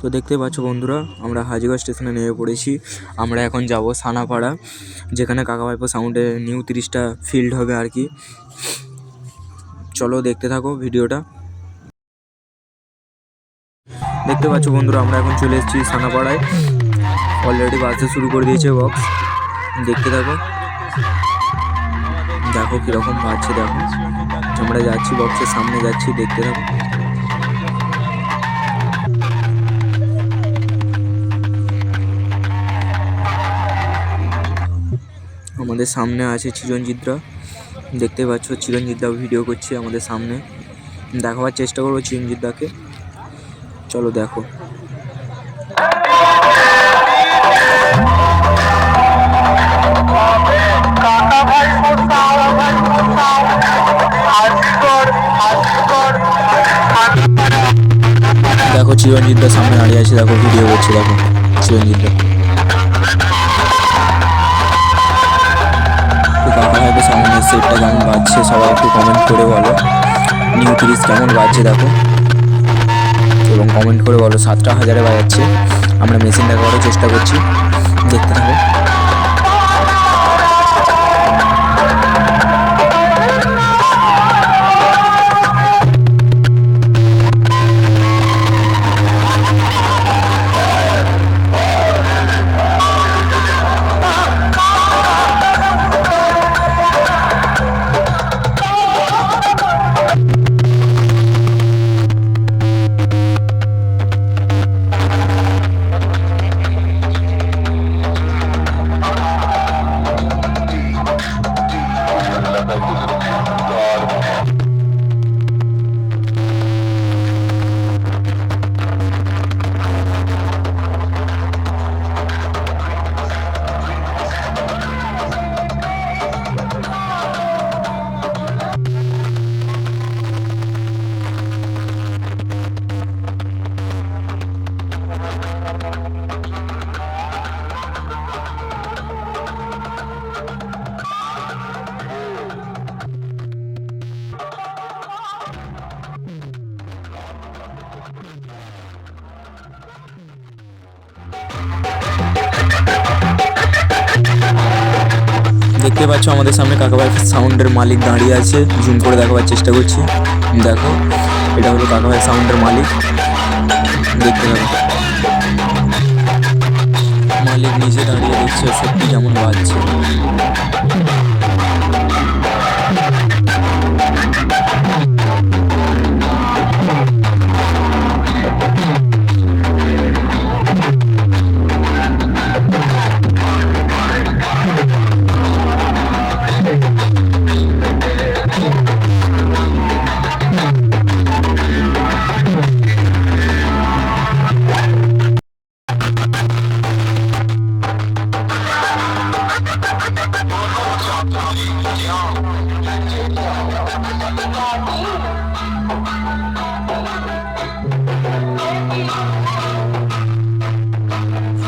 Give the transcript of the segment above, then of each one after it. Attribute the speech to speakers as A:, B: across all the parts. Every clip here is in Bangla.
A: তো দেখতে পাচ্ছ বন্ধুরা, আমরা হাজিগঞ্জ স্টেশনে নেমে পড়েছি। আমরা এখন যাব সানাপাড়া, যেখানে কাকা ভাইপো সাউন্ডে নিউ তিরিশটা ফিল্ড হবে আর কি। চলো দেখতে থাকো ভিডিওটা। দেখতে পাচ্ছ বন্ধুরা, আমরা এখন চলে এসেছি সানাপাড়ায়। অলরেডি বাজতে শুরু করে দিয়েছে বক্স দেখতে থাকো। দেখো কীরকম বাজছে, দেখো। আমরা যাচ্ছি বক্সের সামনে, যাচ্ছি, দেখতে থাকো। আমাদের সামনে আছে চিরঞ্জিতরা দেখতে পাচ্ছ চিরঞ্জিতদা ভিডিও করছে আমাদের সামনে। দেখাবার চেষ্টা করব চিরঞ্জিতদাকে চলো দেখো। দেখো চিরঞ্জিতদা সামনে দাঁড়িয়ে আছে, দেখো ভিডিও করছে, দেখো চিরঞ্জিতদা সামনে সেটটা কেমন বাজছে, সবাই একটু কমেন্ট করে বলো। নিউ তিরিশ কেমন বাজছে দেখো। এবং কমেন্ট করে বলো, সাতটা হাজারে বাজাচ্ছে। আমরা মেশিন করার চেষ্টা করছি। দেখতে থাকো। দেখতে পাচ্ছ আমাদের সামনে কাকাবাই সাউন্ডের মালিক দাঁড়িয়ে আছে। জুম করে দেখাবার চেষ্টা করছি। দেখো, এটা হলো কাকাবাই সাউন্ডের মালিক। দেখতে পাবো। মালিক নিজে দাঁড়িয়ে দেখছে, সত্যি কেমন বাজছে।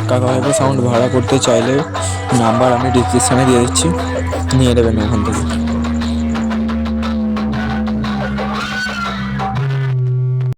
A: কাকা ভাইপো সাউন্ড ভাড়া করতে চাইলে নাম্বার আমি ডিসক্রিপশানে দিয়ে দিচ্ছি। নিয়ে নেবেন ওখান থেকে।